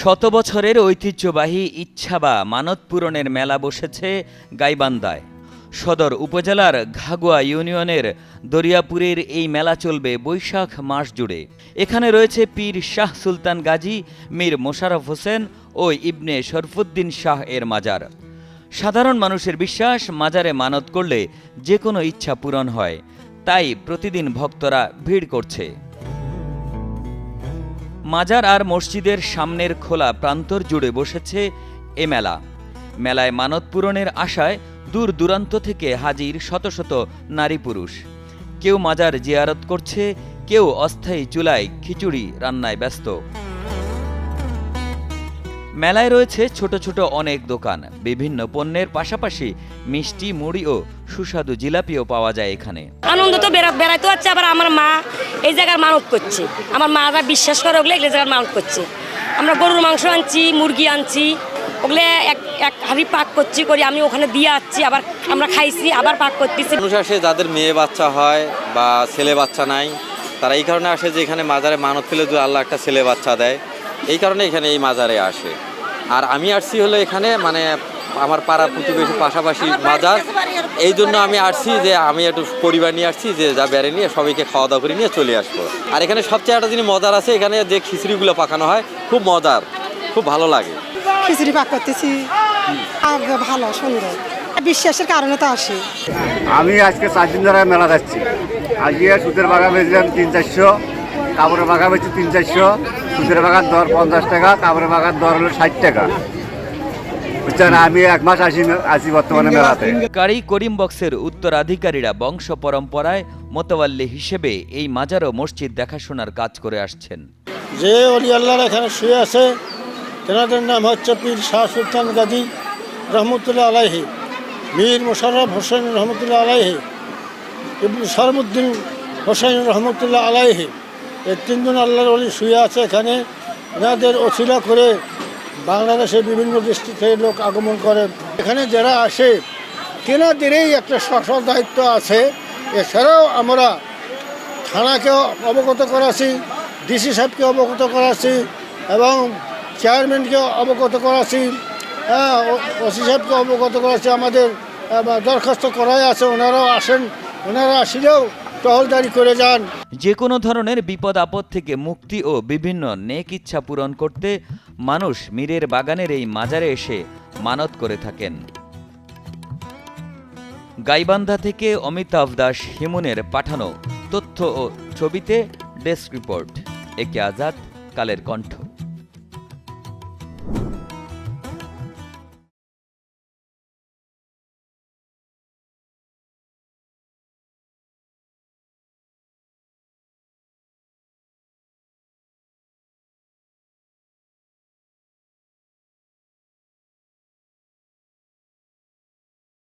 শত বছরের ঐতিহ্যবাহী ইচ্ছা বা মানত পূরণের মেলা বসেছে গাইবান্দায় সদর উপজেলার ঘাগুয়া ইউনিয়নের দরিয়াপুরের এই মেলা চলবে বৈশাখ মাস জুড়ে। এখানে রয়েছে পীর শাহ সুলতান গাজী, মীর মোশাররফ হোসেন ও ইবনে শরফুদ্দিন শাহ এর মাজার। সাধারণ মানুষের বিশ্বাস, মাজারে মানত করলে যে কোনো ইচ্ছা পূরণ হয়। তাই প্রতিদিন ভক্তরা ভিড় করছে। মাজার আর মসজিদের সামনের খোলা প্রান্তর জুড়ে বসেছে এ মেলা। মেলায় মানত পূরণের আশায় দূর দূরান্ত থেকে হাজির শত শত নারী পুরুষ। কেউ মাজার জিয়ারত করছে, কেউ অস্থায়ী চুলায় খিচুড়ি রান্নায় ব্যস্ত। মেলায় রয়েছে ছোট ছোট অনেক দোকান। বিভিন্ন পণ্যের পাশাপাশি মিষ্টি মুড়ি ও সুস্বাদু জিলাপিও পাওয়া যায় এখানে। আনন্দ তো বেড়া বেড়াইতে হচ্ছে আবার আমার মা এই জায়গার মানত করছে। আমার মারা বিশ্বাস করে ওগুলো এই জায়গার মানত করছে। আমরা গরুর মাংস আনছি মুরগি আনছি ওগুলো এক এক হাড়ি পাক করছি করি আমি ওখানে দিয়ে আসছি আবার আমরা খাইছি আবার পাক করতেছি। মানুষ আসে যাদের মেয়ে বাচ্চা হয় বা ছেলে বাচ্চা নাই তারা এই কারণে আসে যে এখানে মাজারে মানত ফেলে যদি আল্লাহ একটা ছেলে বাচ্চা দেয় এই কারণে এখানে এই মাজারে আসে। আর আমি আসছি হলো এখানে মানে আমার পাড়া প্রতিবেশী পাশাপাশি মাজার। এই জন্য আমি আসছি যে আমি একটু পরিবার নিয়ে আসছি যে যা বেড়ে নিয়ে সবাইকে খাওয়া দাওয়া করে নিয়ে চলে আসব। আর এখানে সবচেয়ে একটা জিনিস মজার আছে এখানে যে খিচড়িগুলো পাকানো হয় খুব মজার খুব ভালো লাগে। খিচুড়ি পাক করতেছি। আর ভালো সুন্দর। বিশ্বাসের কারণে তো আসি। আমি আজকে চার দিন ধরে মেলা যাচ্ছি। আজকে সুদের বাগান বেচলাম তিন চারশো কাপড়ের বাগান বেচছি তিন চারশো। সুদের বাগান দর পঞ্চাশ টাকা কাপড়ের বাগান দর হলো ষাট টাকা। বুঝছেন? আমি এক মাস আসি আছি বর্তমানে মেলাতে। কারি করিম বক্সের উত্তরাধিকারীরা বংশ পরম্পরায় মোতাবাল্লি হিসেবে এই মাজার ও মসজিদ দেখাশোনার কাজ করে আসছেন। যে অলি আল্লাহর এখানে শুয়ে আছে তেনাদের নাম হচ্ছে পীর শাহ সুলতান গাজী রহমতুল্লাহ আলাইহি মীর মোশাররফ হোসেন রহমতুল্লাহ আলাইহি ইবন সরমুদ্দিন হোসেন রহমতুল্লাহ আলাইহি এই তিনজন আল্লাহর অলি শুয়ে আছে এখানে। এনাদের অছিলা করে বাংলাদেশের বিভিন্ন ডিস্ট্রিক্ট থেকে লোক আগমন করে। এখানে যারা আসে, তেনাদেরই একটা সফল দায়িত্ব আছে। এছাড়াও আমরা থানাকেও অবগত করাছি, ডিসি সাহেবকে অবগত করাছি এবং চেয়ারম্যানকে অবগত করাছি। হ্যাঁ ওসি সাহেবকে অবগত করাছি আমাদের। দরখাস্ত করাই আছে, ওনারাও আসেন। ওনারা আসলেও টহলদারি করে যান। যে কোনো ধরনের বিপদ, আপদ থেকে মুক্তি ও বিভিন্ন নেক ইচ্ছা পূরণ করতে মানুষ মীরের বাগানের এই মাজারে এসে মানত করে থাকেন। গাইবান্ধা থেকে অমিতাভ দাস হিমুনের পাঠানো তথ্য ও ছবিতে ডেস্ক রিপোর্ট। একে আজাদ, কালের কণ্ঠ।